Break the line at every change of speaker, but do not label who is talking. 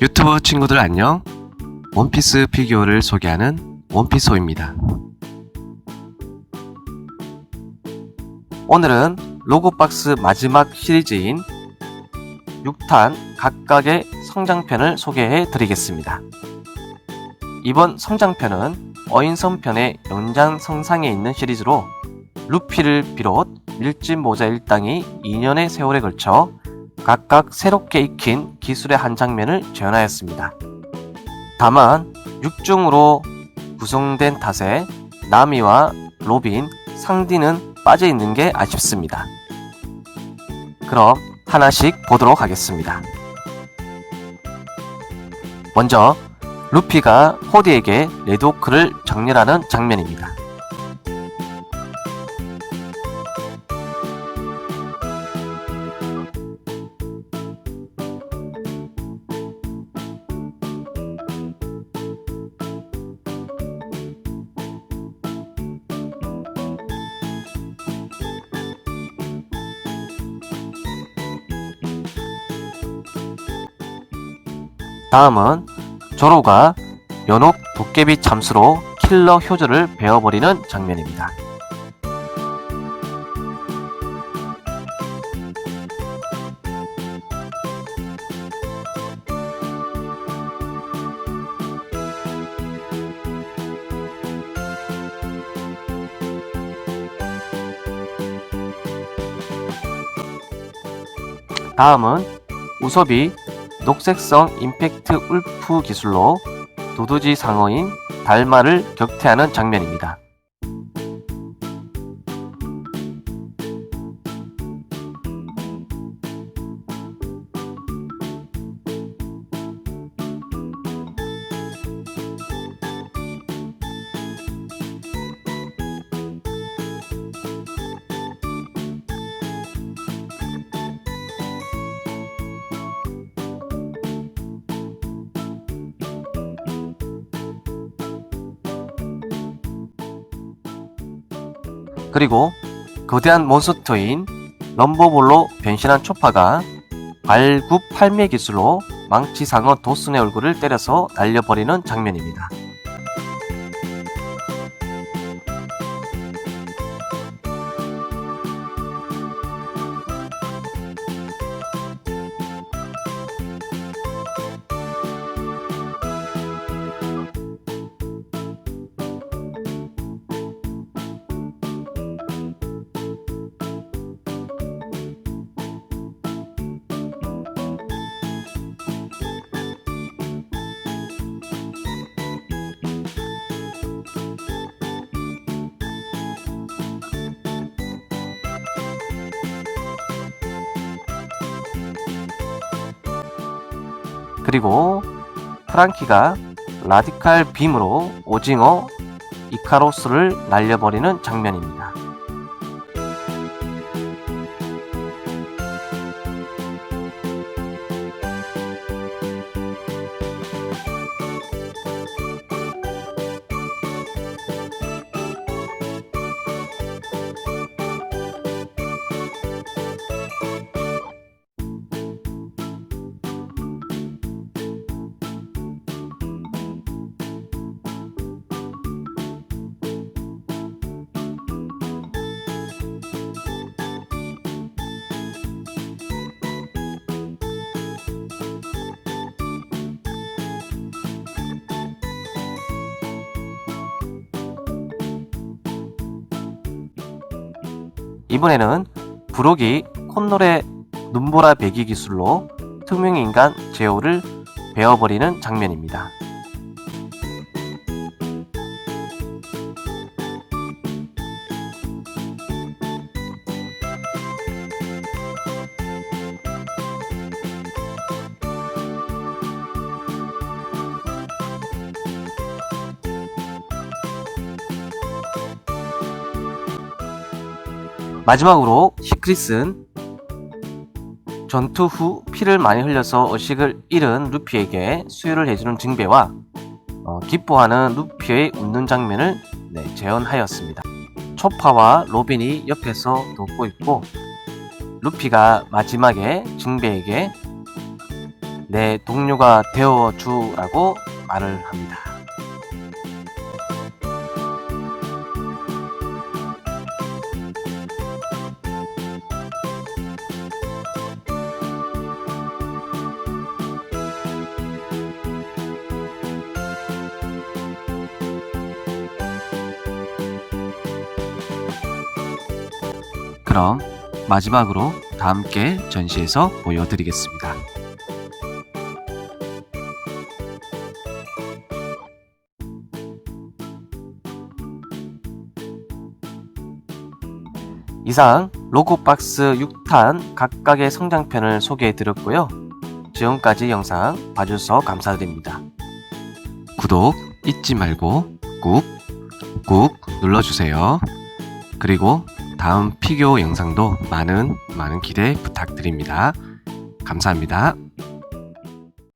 유튜브 친구들 안녕. 원피스 피규어를 소개하는 원피소입니다. 오늘은 로고박스 마지막 시리즈인 6탄 각각의 성장편을 소개해 드리겠습니다. 이번 성장편은 어인선편의 연장성상에 있는 시리즈로 루피를 비롯 밀짚 모자 일당이 2년의 세월에 걸쳐 각각 새롭게 익힌 기술의 한 장면을 재현하였습니다. 다만 6중으로 구성된 탓에 나미와 로빈, 상디는 빠져 있는 게 아쉽습니다. 그럼 하나씩 보도록 하겠습니다. 먼저 루피가 호디에게 레드호크를 정렬하는 장면입니다. 다음은 조로가 연옥 도깨비 잠수로 킬러 효조를 베어버리는 장면입니다. 다음은 우섭이 녹색성 임팩트 울프 기술로 도두지 상어인 달마를 격퇴하는 장면입니다. 그리고 거대한 몬스터인 럼버볼로 변신한 초파가 발굽 팔매 기술로 망치 상어 도슨의 얼굴을 때려서 날려버리는 장면입니다. 그리고 프랑키가 라디칼 빔으로 오징어 이카로스를 날려버리는 장면입니다. 이번에는 부록이 콧노래 눈보라 배기 기술로 투명인간 제오를 베어버리는 장면입니다. 마지막으로 시크릿은 전투 후 피를 많이 흘려서 의식을 잃은 루피에게 수혈을 해주는 징배와 어, 기뻐하는 루피의 웃는 장면을 네, 재현하였습니다. 초파와 로빈이 옆에서 돕고 있고 루피가 마지막에 징배에게 내 동료가 되어주라고 말을 합니다. 그럼 마지막으로 다 함께 전시에서 보여드리겠습니다. 이상 로고박스 6탄 각각의 성장편을 소개해드렸고요. 지금까지 영상 봐주셔서 감사드립니다. 구독 잊지 말고 꾹, 꾹 눌러주세요. 그리고 다음 피규어 영상도 많은 많은 기대 부탁드립니다. 감사합니다.